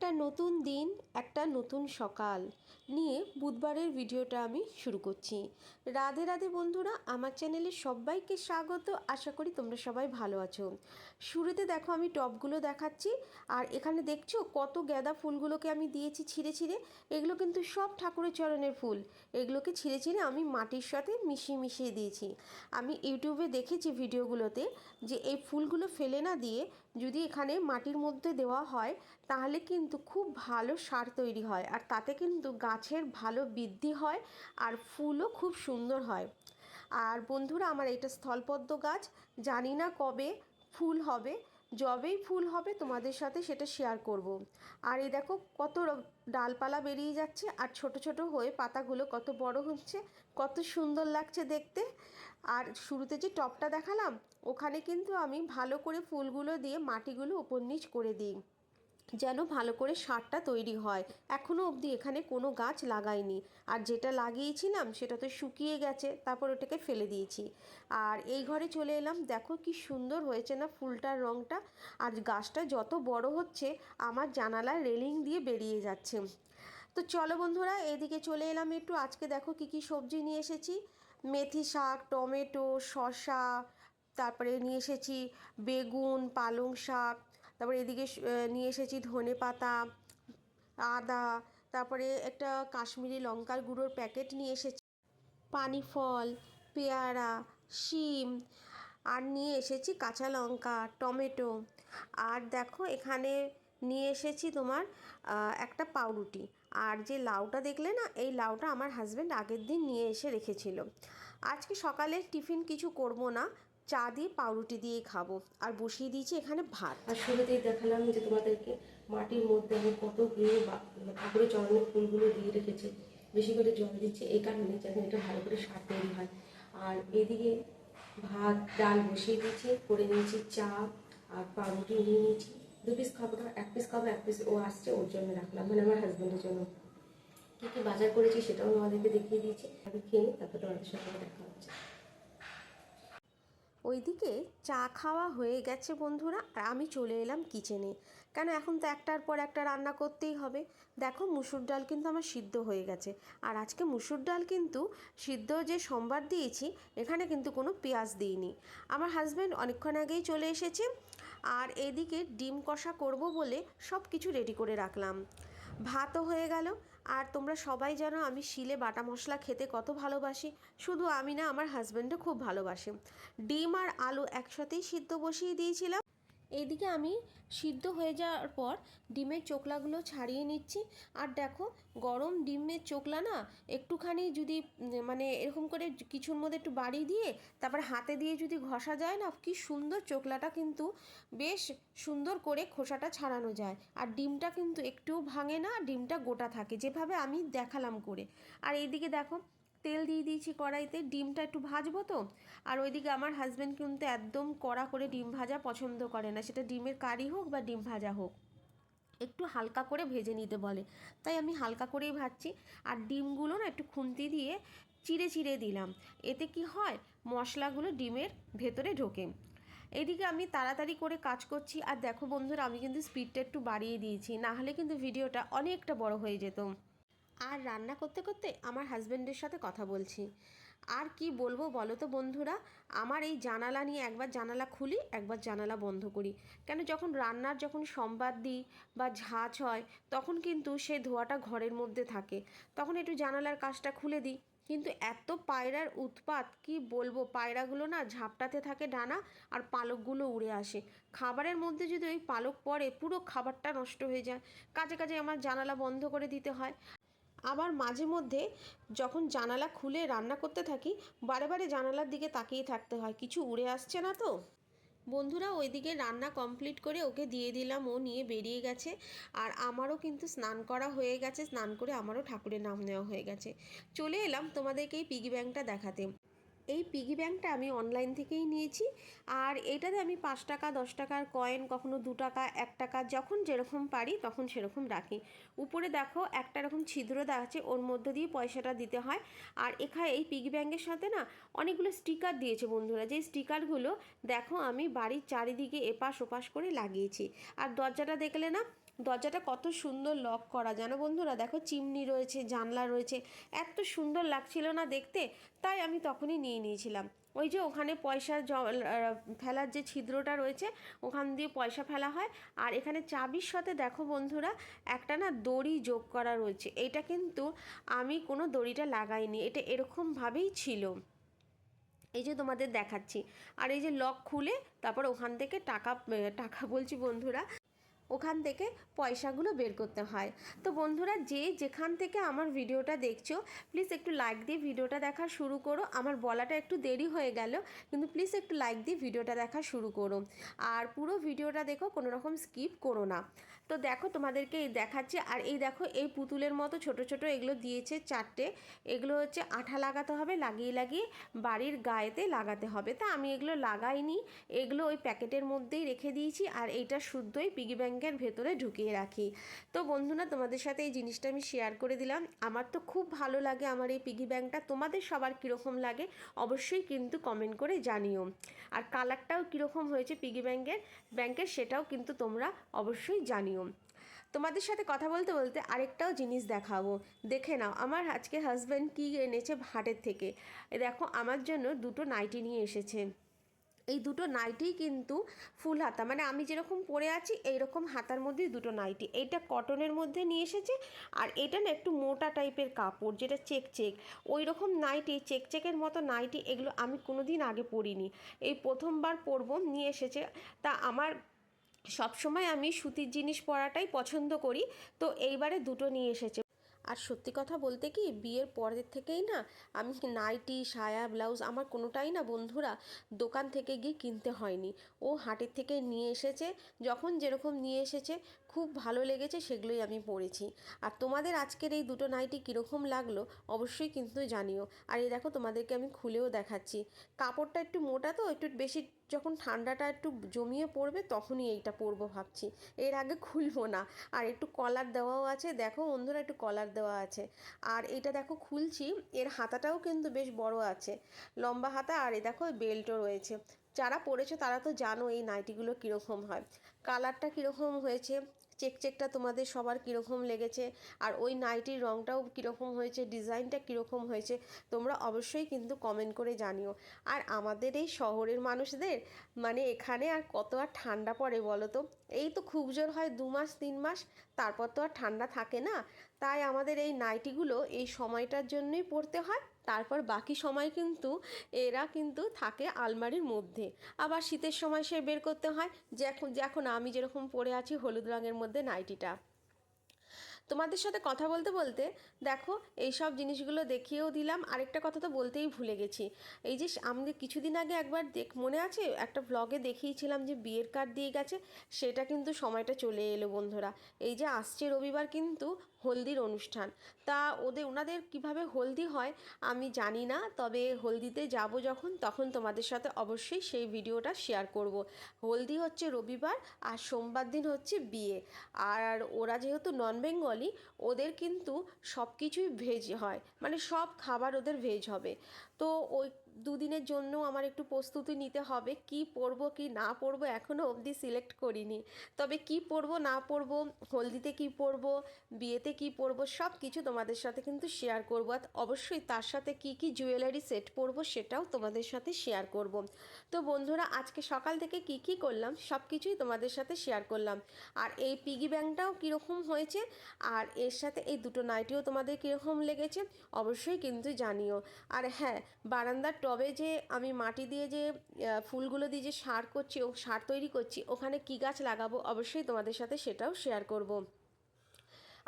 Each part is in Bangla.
একটা নতুন দিন, একটা নতুন সকাল নিয়ে বুধবারের ভিডিওটা আমি শুরু করছি। রাধে রাধে বন্ধুরা, আমার চ্যানেলে সবাইকে স্বাগত। আশা করি তোমরা সবাই ভালো আছো। শুরুতে দেখো আমি টবগুলো দেখাচ্ছি, আর এখানে দেখছ কত গাঁদা ফুলগুলোকে আমি দিয়েছি ছিঁড়ে ছিঁড়ে। এগুলো কিন্তু সব ঠাকুরের চরণের ফুল। এগুলোকে ছিঁড়ে ছিঁড়ে আমি মাটির সাথে মিশিয়ে মিশিয়ে দিয়েছি। আমি ইউটিউবে দেখেছি ভিডিওগুলোতে যে এই ফুলগুলো ফেলে না দিয়ে যদি এখানে মাটির মধ্যে দেওয়া হয়, তাহলে কিন্তু খুব ভালো সার তৈরি হয়, আর তাতে কিন্তু গাছের ভালো বৃদ্ধি হয় আর ফুলও খুব সুন্দর হয়। আর বন্ধুরা, আমার এটা স্থলপদ্ম গাছ, জানি না কবে ফুল হবে, যবেই ফুল হবে তোমাদের সাথে সেটা শেয়ার করব। আর এই দেখো কত ডালপালা বেরিয়ে যাচ্ছে আর ছোট ছোট হয়ে পাতাগুলো কত বড় হচ্ছে, কত সুন্দর লাগছে দেখতে আর শুরুতে যে টপটা দেখালাম, ওখানে কিন্তু আমি ভালো করে ফুলগুলো দিয়ে মাটিগুলো উপর নিচ করে দিই যেন ভালো করে সারটা তৈরি হয়। এখনও অবধি এখানে কোনো গাছ লাগাইনি। আর যেটা লাগিয়েছিলাম সেটা তো শুকিয়ে গেছে, তারপর ওটাকে ফেলে দিয়েছি। আর এই ঘরে চলে এলাম, দেখো কি সুন্দর হয়েছে না ফুলটার রঙটা আর গাছটা যত বড় হচ্ছে, আমার জানালার রেলিং দিয়ে বেরিয়ে যাচ্ছে। তো চলো বন্ধুরা, এদিকে চলে এলাম একটু। আজকে দেখো কি কি সবজি নিয়ে এসেছি। মেথি শাক, টমেটো, শসা, তারপরে নিয়ে এসেছি বেগুন, পালং শাক তারপরে এদিকে নিয়ে এসেছি ধনে পাতা, আদা, তারপরে একটা কাশ্মীরি লঙ্কার গুঁড়োর প্যাকেট নিয়ে এসেছি। পানি ফল, পেয়ারা, শিম, আর নিয়ে এসেছি কাঁচা লঙ্কা, টমেটো। আর দেখো এখানে নিয়ে এসেছি তোমার একটা পাউরুটি। আর যে লাউটা দেখলে না, এই লাউটা আমার হাজব্যান্ড আগের দিন নিয়ে এসে রেখেছিল। আজকে সকালে টিফিন কিছু করব না চা দিয়ে পাউরুটি দিয়ে খাব আর বসিয়ে দিয়েছি এখানে ভাত। আর শুরুতেই দেখালাম যে তোমাদেরকে মাটির মধ্যে আমি কতগুলো বা- ঠাকুরের চরণের ফুলগুলো দিয়ে রেখেছি। বেশি করে জল দিচ্ছি এই কারণে যেন এটা ভালো করে সার তৈরি হয়। আর এদিকে ভাত ডাল বসিয়ে দিয়েছি করে নিয়েছি চা আর পাউরুটি নিয়ে নিয়েছি। দু পিস খাব এক পিস খাব এক পিস ও আসছে ওর জন্য রাখলাম মানে আমার হাজব্যান্ডের জন্য। কী কী বাজার করেছি সেটাও আমাদেরকে দেখিয়ে দিয়েছি। আমি খেয়ে নিই, তারপর তোমাদের সাথে দেখা হচ্ছে। ওইদিকে চা খাওয়া হয়ে গেছে বন্ধুরা, আর আমি চলে এলাম কিচেনে কেন এখন তো একটার পর একটা রান্না করতেই হবে। দেখো মুসুর ডাল কিন্তু আমার সিদ্ধ হয়ে গেছে। আর আজকে মুসুর ডাল কিন্তু সিদ্ধ যে সোমবার দিয়েছি, এখানে কিন্তু কোনো পেঁয়াজ দিইনি। আমার হাজব্যান্ড অনেকক্ষণ আগেই চলে এসেছে, আর এদিকে ডিম কষা করব বলে সব কিছু রেডি করে রাখলাম। ভাতও হয়ে গেল আর তোমরা সবাই জানো আমি শিলে বাটা মশলা খেতে কত ভালোবাসি। শুধু আমি না, আমার হাজব্যান্ডও খুব ভালোবাসে। ডিম আর আলু একসাথেই সিদ্ধ বসিয়ে দিয়েছিলাম। এইদিকে আমি সিদ্ধ হয়ে যাওয়ার পর ডিমের চোকলাগুলো ছাড়িয়ে নিচ্ছি। আর দেখো, গরম ডিমের চোকলা না একটুখানি যদি মানে এরকম করে কিছুর মধ্যে একটু বাড়ি দিয়ে, তারপর হাতে দিয়ে যদি ঘষা যায় না, কি সুন্দর চোকলাটা কিন্তু বেশ সুন্দর করে খোসাটা ছাড়ানো যায়। আর ডিমটা কিন্তু একটুও ভাঙে না, ডিমটা গোটা থাকে, যেভাবে আমি দেখালাম করে। আর এইদিকে দেখো তেল দিয়ে দিয়েছি কড়াইতে, ডিমটা একটু ভাজবো তো। আর ওইদিকে আমার হাজব্যান্ড কিন্তু একদম কড়া করে ডিম ভাজা পছন্দ করে না। সেটা ডিমের কারি হোক বা ডিম ভাজা হোক। একটু হালকা করে ভেজে নিতে বলে। তাই আমি হালকা করেই ভাজছি। আর ডিমগুলো না একটু খুন্তি দিয়ে চিড়ে চিড়ে দিলাম। এতে কি হয়? মশলাগুলো ডিমের ভেতরে ঢোকে। এদিকে আমি তাড়াতাড়ি করে কাজ করছি। আর দেখো বন্ধুরা, আমি কিন্তু স্পিডটা একটু বাড়িয়ে দিয়েছি। না হলে কিন্তু ভিডিওটা অনেকটা বড় হয়ে যেত। আর রান্না করতে করতে আমার হাজব্যান্ডের সাথে কথা বলছি। আর কি বলব বলো তো বন্ধুরা, আমার এই জানালা নিয়ে একবার জানালা খুলি, একবার জানালা বন্ধ করি। কেন যখন রান্নার যখন সম্বাদ দিই বা ঝাঁঝ হয়, তখন কিন্তু সে ধোঁয়াটা ঘরের মধ্যে থাকে। তখন একটু জানালার কাজটা খুলে দিই। কিন্তু এত পায়রার উৎপাত, কি বলব, পায়রাগুলো না ঝাপটাতে থাকে ডানা আর পালকগুলো উড়ে আসে। খাবারের মধ্যে যদি ওই পালক পড়ে, পুরো খাবারটা নষ্ট হয়ে যায়। কাজে কাজে আমার জানালা বন্ধ করে দিতে হয়। আবার মাঝে মধ্যে যখন জানালা খুলে রান্না করতে থাকি, বারে বারে জানালার দিকে তাকিয়ে থাকতে হয়। কিছু উড়ে আসছে না তো? বন্ধুরা, ওইদিকে রান্না কমপ্লিট করে ওকে দিয়ে দিলাম। ও নিয়ে বেরিয়ে গেছে। আর আমারও কিন্তু স্নান করা হয়ে গেছে। স্নান করে আমারও ঠাকুরের নাম নেওয়া হয়ে গেছে। চলে এলাম তোমাদেরকে এই পিগি ব্যাংকটা দেখাতে। এই পিগি ব্যাংকটা আমি অনলাইন থেকেই নিয়েছি। আর এটাতে আমি পাঁচ টাকা, দশ টাকার কয়েন কখনো দু টাকা, এক টাকা, যখন যেরকম পারি তখন সেরকম রাখি। উপরে দেখো একটা এরকম ছিদ্র দেওয়া আছে, ওর মধ্যে দিয়ে পয়সাটা দিতে হয়। আর এখানে এই পিগি ব্যাংকের সাথে না অনেকগুলো স্টিকার দিয়েছে বন্ধুরা। যে স্টিকারগুলো দেখো আমি বাড়ির চারিদিকে এপাশ ওপাশ করে লাগিয়েছি। আর দরজাটা দেখলে না দরজাটা কত সুন্দর লক করা। জানো বন্ধুরা, দেখো চিমনি রয়েছে, জানলা রয়েছে, এত সুন্দর লাগছিল না দেখতে, তাই আমি তখনই নিয়ে নিয়েছিলাম। ওই যে ওখানে পয়সা ফেলার যে ছিদ্রটা রয়েছে, ওখান দিয়ে পয়সা ফেলা হয়। আর এখানে চাবির সাথে দেখো বন্ধুরা, একটা না দড়ি যোগ করা রয়েছে। এটা কিন্তু আমি কোনো দড়িটা লাগাইনি, এটা এরকমভাবেই ছিল। এই যে তোমাদের দেখাচ্ছি। আর এই যে লক খুলে তারপর ওখান থেকে টাকা টাকা বলছি বন্ধুরা ওখান থেকে পয়সাগুলো বের করতে হয়। তো বন্ধুরা, যে যেখান থেকে আমার ভিডিওটা দেখছ প্লিজ একটু লাইক দিয়ে ভিডিওটা দেখা শুরু করো। আমার বলাটা একটু দেরি হয়ে গেল, কিন্তু প্লিজ একটু লাইক দিয়ে ভিডিওটা দেখা শুরু করো। আর পুরো ভিডিওটা দেখো, কোনো রকম স্কিপ করো না। তো দেখো, তোমাদেরকে এই দেখাচ্ছি। আর এই দেখো, এই পুতুলের মতো ছোট ছোট এগুলো দিয়েছে চারটে। এগুলো হচ্ছে আঠা লাগাতে হবে, লাগিয়ে লাগিয়ে বাড়ির গায়েতে লাগাতে হবে। তা আমি এগুলো লাগাইনি। এগুলো ওই প্যাকেটের মধ্যেই রেখে দিয়েছি। আর এইটা শুদ্ধই পিগি ব্যাংকের ভেতরে ঢুকিয়ে রাখি। তো বন্ধুরা, তোমাদের সাথে এই জিনিসটা আমি শেয়ার করে দিলাম। আমার তো খুব ভালো লাগে আমার এই পিগি ব্যাংকটা তোমাদের সবার কীরকম লাগে অবশ্যই কিন্তু কমেন্ট করে জানিও। আর কালারটাও কীরকম হয়েছে পিগি ব্যাংকের ব্যাংকের সেটাও কিন্তু তোমরা অবশ্যই জানিও। তোমাদের সাথে কথা বলতে বলতে আরেকটাও জিনিস দেখাবো। দেখে নাও, আমার আজকে হাজব্যান্ড কী এনেছে হাটের থেকে। দেখো, আমার জন্য দুটো নাইটি নিয়ে এসেছে। এই দুটো নাইটিই কিন্তু ফুল হাতা। মানে আমি যেরকম পরে আছি, এইরকম হাতার মধ্যেই দুটো নাইটি। এইটা কটনের মধ্যে নিয়ে এসেছে, আর এটা না একটু মোটা টাইপের কাপড়, যেটা চেক চেক ওই রকম নাইটি চেক চেকের মতো নাইটি, এগুলো আমি কোনো দিন আগে পরিনি। এই প্রথমবার পরব, নিয়ে এসেছে। তা আমার সবসময় আমি সুতির জিনিস পরাটাই পছন্দ করি। তো এইবারে দুটো নিয়ে এসেছে। আর সত্যি কথা বলতে কি, বিয়ের পরের থেকেই না আমি নাইটি, সায়া, ব্লাউজ আমার কোনোটাই না বন্ধুরা দোকান থেকে গিয়ে কিনতে হয়নি। ও হাটের থেকে নিয়ে এসেছে, যখন যেরকম নিয়ে এসেছে খুব ভালো লেগেছে সেগুলোই আমি পরেছি আর তোমাদের আজকের এই দুটো নাইটি কীরকম লাগল অবশ্যই কিন্তু জানিও। আর এই দেখো তোমাদেরকে আমি খুলেও দেখাচ্ছি। কাপড়টা একটু মোটা তো, একটু বেশি যখন ঠান্ডাটা একটু জমিয়ে পড়বে তখনই এইটা পরবো ভাবছি। এর আগে খুলবো না। আর একটু কলার দেওয়াও আছে। দেখো বন্ধুরা একটু কলার দেওয়া আছে। আর এটা দেখো খুলছি, এর হাতাটাও কিন্তু বেশ বড় আছে। লম্বা হাতা আর এই দেখো বেল্টও রয়েছে। যারা পরেছো তারা তো জানো এই নাইটিগুলো কীরকম হয়। কালারটা কীরকম হয়েছে চেক চেকটা তোমাদের সবার কীরকম লেগেছে? আর ওই নাইটির রঙটাও কীরকম হয়েছে? ডিজাইনটা কীরকম হয়েছে? তোমরা অবশ্যই কিন্তু কমেন্ট করে জানিও। আর আমাদের এই শহরের মানুষদের মানে এখানে আর কত আর ঠান্ডা পড়ে বলো তো? এই তো খুব জোর হয় দু মাস, তিন মাস, তারপর তো আর ঠান্ডা থাকে না। তাই আমাদের এই নাইটিগুলো এই সময়টার জন্যই পরতে হয়। তারপর বাকি সময় কিন্তু এরা কিন্তু থাকে আলমারির মধ্যে। আবার শীতের সময় সে বের করতে হয় যখন যখন আমি যেরকম পরে আছি হলুদ রঙের মধ্যে নাইটিটা। তোমাদের সাথে কথা বলতে বলতে দেখো এই সব জিনিসগুলো দেখিয়েও দিলাম। আরেকটা কথা তো বলতেই ভুলে গেছি। এই যে আমাদের কিছুদিন আগে একবার দেখ, মনে আছে? একটা ব্লগে দেখিয়েছিলাম যে বিয়ের কার্ড দিয়ে গেছে, সেটা কিন্তু সময়টা চলে এলো বন্ধুরা। এই যে আসছে রবিবার কিন্তু হলদির অনুষ্ঠান। তা ওদের ওনাদের কীভাবে হলদি হয় আমি জানি না, তবে হলদিতে যাব যখন, তখন তোমাদের সাথে অবশ্যই সেই ভিডিওটা শেয়ার করব। হলদি হচ্ছে রবিবার আর সোমবার দিন হচ্ছে বিয়ে। আর ওরা যেহেতু নন বেঙ্গলি ওদের কিন্তু সব কিছুই ভেজ হয়। মানে সব খাবার ওদের ভেজ হবে। তো ওই দুদিনের জন্য আমার একটু প্রস্তুতি নিতে হবে, কি পরবো, কি না পরবো এখনও অবধি সিলেক্ট করিনি। তবে কি পরবো, না পরবো, হলদিতে কি পরবো, বিয়েতে কি পরবো সব কিছু তোমাদের সাথে কিন্তু শেয়ার করব। আর অবশ্যই তার সাথে কি কি জুয়েলারি সেট পরবো সেটাও তোমাদের সাথে শেয়ার করব। তো বন্ধুরা, আজকে সকাল থেকে কি কি করলাম সব কিছুই তোমাদের সাথে শেয়ার করলাম। আর এই পিগি ব্যাংকটাও কীরকম হয়েছে আর এর সাথে এই দুটো নাইটিও তোমাদের কীরকম লেগেছে অবশ্যই কিন্তু জানিও। আর হ্যাঁ বারান্দার টবে যে আমি মাটি দিয়ে যে ফুলগুলো দিয়ে যে সার করছি ও সার তৈরি করছি, ওখানে কী গাছ লাগাবো অবশ্যই তোমাদের সাথে সেটাও শেয়ার করব।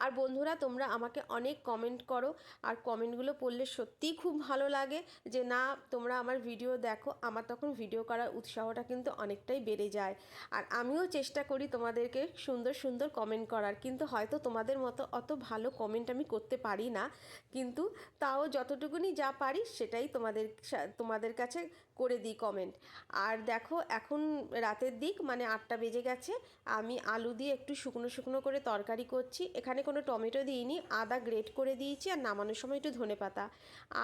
আর বন্ধুরা, তোমরা আমাকে অনেক কমেন্ট করো আর কমেন্টগুলো পড়লে সত্যিই খুব ভালো লাগে যে না, তোমরা আমার ভিডিও দেখো, আমার তখন ভিডিও করার উৎসাহটা কিন্তু অনেকটাই বেড়ে যায়। আর আমিও চেষ্টা করি তোমাদেরকে সুন্দর সুন্দর কমেন্ট করার, কিন্তু হয়তো তোমাদের মতো অত ভালো কমেন্ট আমি করতে পারি না। কিন্তু তাও যতটুকুনি যা পারি সেটাই তোমাদের তোমাদের কাছে করে দিই কমেন্ট আর দেখো, এখন রাতের দিক মানে আটটা বেজে গেছে, আমি আলু দিয়ে একটু শুকনো শুকনো করে তরকারি করছি। এখানে কোনো টমেটো দিইনি, আদা গ্রেট করে দিয়েছি আর নামানোর সময় একটু ধনে পাতা।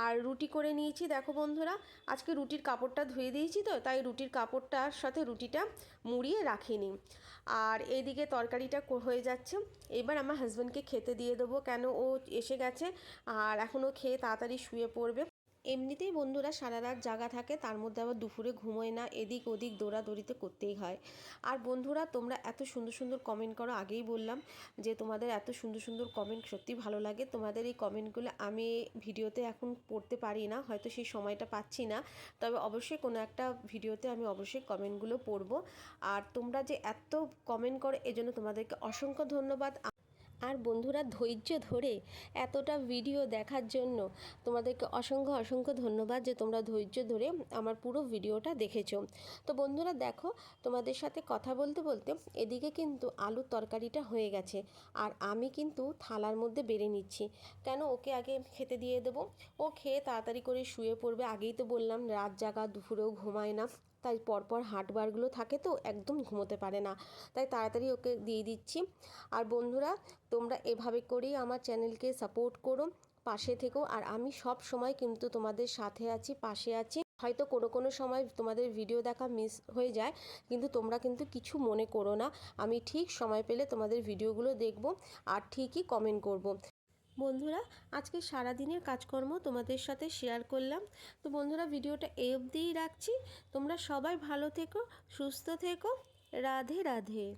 আর রুটি করে নিয়েছি, দেখো বন্ধুরা, আজকে রুটির কাপড়টা ধুয়ে দিয়েছি তো, তাই রুটির কাপড়টার সাথে রুটিটা মুড়িয়ে রাখিনি। আর এইদিকে তরকারিটা হয়ে যাচ্ছে। এবার আমার হাজব্যান্ডকে খেতে দিয়ে দেবো, কেন ও এসে গেছে, আর এখন ও খেয়ে তাড়াতাড়ি শুয়ে পড়বে। এমনিতেই বন্ধুরা সারা রাত জাগা থাকে, তার মধ্যে আবার দুপুরে ঘুমোয় না, এদিক ওদিক দৌড়াদৌড়িতে করতেই হয়। আর বন্ধুরা, তোমরা এত সুন্দর সুন্দর কমেন্ট করো, আগেই বললাম যে তোমাদের এত সুন্দর সুন্দর কমেন্ট সত্যি ভালো লাগে। তোমাদের এই কমেন্টগুলো আমি ভিডিওতে এখন পড়তে পারি না, হয়তো সেই সময়টা পাচ্ছি না। তবে অবশ্যই কোনো একটা ভিডিওতে আমি অবশ্যই কমেন্টগুলো পড়ব। আর তোমরা যে এত কমেন্ট করো, এজন্য তোমাদেরকে অসংখ্য ধন্যবাদ। আর বন্ধুরা ধৈর্য ধরে এতটা ভিডিও দেখার জন্য তোমাদেরকে অসংখ্য অসংখ্য ধন্যবাদ যে তোমরা ধৈর্য ধরে আমার পুরো ভিডিওটা দেখেছ। তো বন্ধুরা দেখো, তোমাদের সাথে কথা বলতে বলতে এদিকে কিন্তু আলুর তরকারিটা হয়ে গেছে আর আমি কিন্তু থালার মধ্যে বেড়ে নিচ্ছি। কেন? ওকে আগে খেতে দিয়ে দেবো। ও খেয়ে তাড়াতাড়ি করে শুয়ে পড়বে। আগেই তো বললাম, রাত জাগা, দুপুরেও ঘুমায় না। তাই পরপর হাটবারগুলো থাকে তো একদম ঘুমোতে পারে না। তাই তাড়াতাড়ি ওকে দিয়ে দিচ্ছি। আর বন্ধুরা, তোমরা এভাবে করেই আমার চ্যানেলকে সাপোর্ট করো, পাশে থেকো। আর আমি সব সময় কিন্তু তোমাদের সাথে আছি, পাশে আছি। হয়তো কোনো কোনো সময় তোমাদের ভিডিও দেখা মিস হয়ে যায়, কিন্তু তোমরা কিন্তু কিছু মনে করো না। আমি ঠিক সময় পেলে তোমাদের ভিডিওগুলো দেখব আর ঠিকই কমেন্ট করব। বন্ধুরা, আজকে সারা দিনের কাজকর্ম তোমাদের সাথে শেয়ার করলাম। তো বন্ধুরা, ভিডিওটা এই অবধিই রাখছি। তোমরা সবাই ভালো থেকো, সুস্থ থেকো। রাধে রাধে।